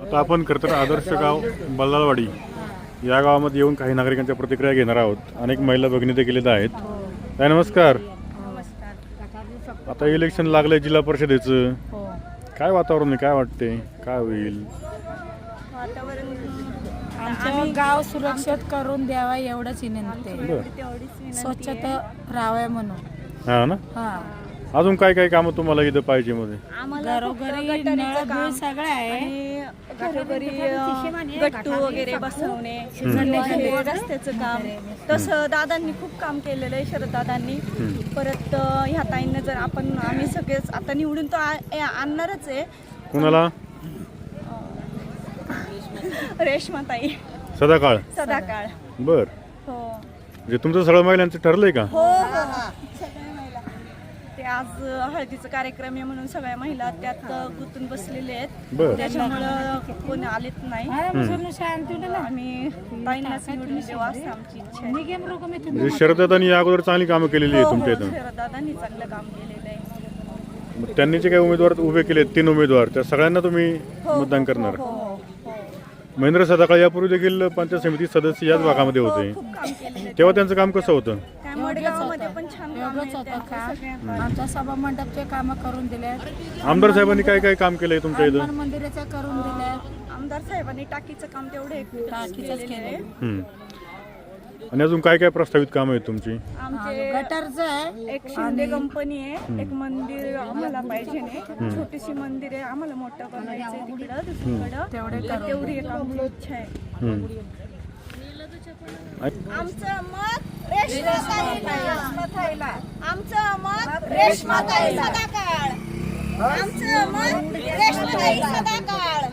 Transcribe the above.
आता आपण खरं तर आदर्श गाव बल्लालवाडी या गावामध्ये येऊन काही नागरिकांच्या प्रतिक्रिया घेणार आहोत. अनेक महिला भगिनी देखील आहेत. ताई नमस्कार. आता इलेक्शन लागलंय जिल्हा परिषदेचं. काय वातावरण आहे? काय वाटते काय होईल? आमचं गाव सुरक्षित करून द्यावा एवढंच विनंती आहे. स्वच्छता राहाव्या म्हणून. हा ना? हा. अजून काय काय कामं तुम्हाला इथं पाहिजे मध्ये? घरोघरी नळ बिळ सगळं आहे. आणि घरोघरी अ, गट्टू वगैरे बसवणे हे रस्त्याचं काम. तसं दादांनी खूप काम केलेलं आहे शरद दादांनी. परत अ, ह्या ताईंना जर आपण आम्ही सगळेच आता निवडून तो आ- ए- आणणारच आहे. कुणाला? रेश्मा ताई. सदाकाळ. सदाकाळ. बर. हो. म्हणजे तुमचं सगळं महिलांचं ठरलंय का? हो हो. ते आज हळदीचा कार्यक्रम आहे म्हणून सगळ्या महिला त्यात गुंतून बसलेले आहेत. बर. त्याच्यामुळं कोणी आलेत नाही. आम्ही ताईंनाच निवडून देऊ असं आमची इच्छा आहे. म्हणजे या अगोदर चांगली कामं केलेली आहे तुमच्या इथं. शरदादांनी चांगलं काम केलेलं आहे. मग त्यांनी जे काही उमेदवार उभे केले तीन उमेदवार त्या सगळ्यांना तुम्ही मतदान करणार? हो हो. महेंद्र सदाकाळ यापूर्वी देखील पंचायत समिती सदस्य याच भागामध्ये होते. खूप काम केलेलं आहे. तेव्हा त्यांचं काम कसं होतं? मडगावमध्ये पण छान काम एवढंच आहे होतं त्यांचं काम सगळ्या आमच्या सभा मंडपचे काम करून दिले आमदार साहेबांनी काय काय काम केलंय तुमच्या इथं? हनुमान मंदिराचे करून दिले आमदार साहेबांनी टाकीचं काम तेवढं एक टाकीचंच केलेलं आहे. हम्म. आणि अजून काय काय प्रस्तावित कामं आहेत तुमची? आमचे गटरचं आहे एक शिंदे कंपनी आहे. एक मंदिर आम्हाला पाहिजे नाही. छोटीशी मंदिर आहे. आम्हाला मोठं तिकडं दुसरीकडं. तेवढे तर तेवढी एक आमची इच्छा आहे. हम्म. आमचं मत रेशमाताईला आमचं मत रेशमाताई सदाकाळ. आमचं मत रेशमाताई सदाकाळ.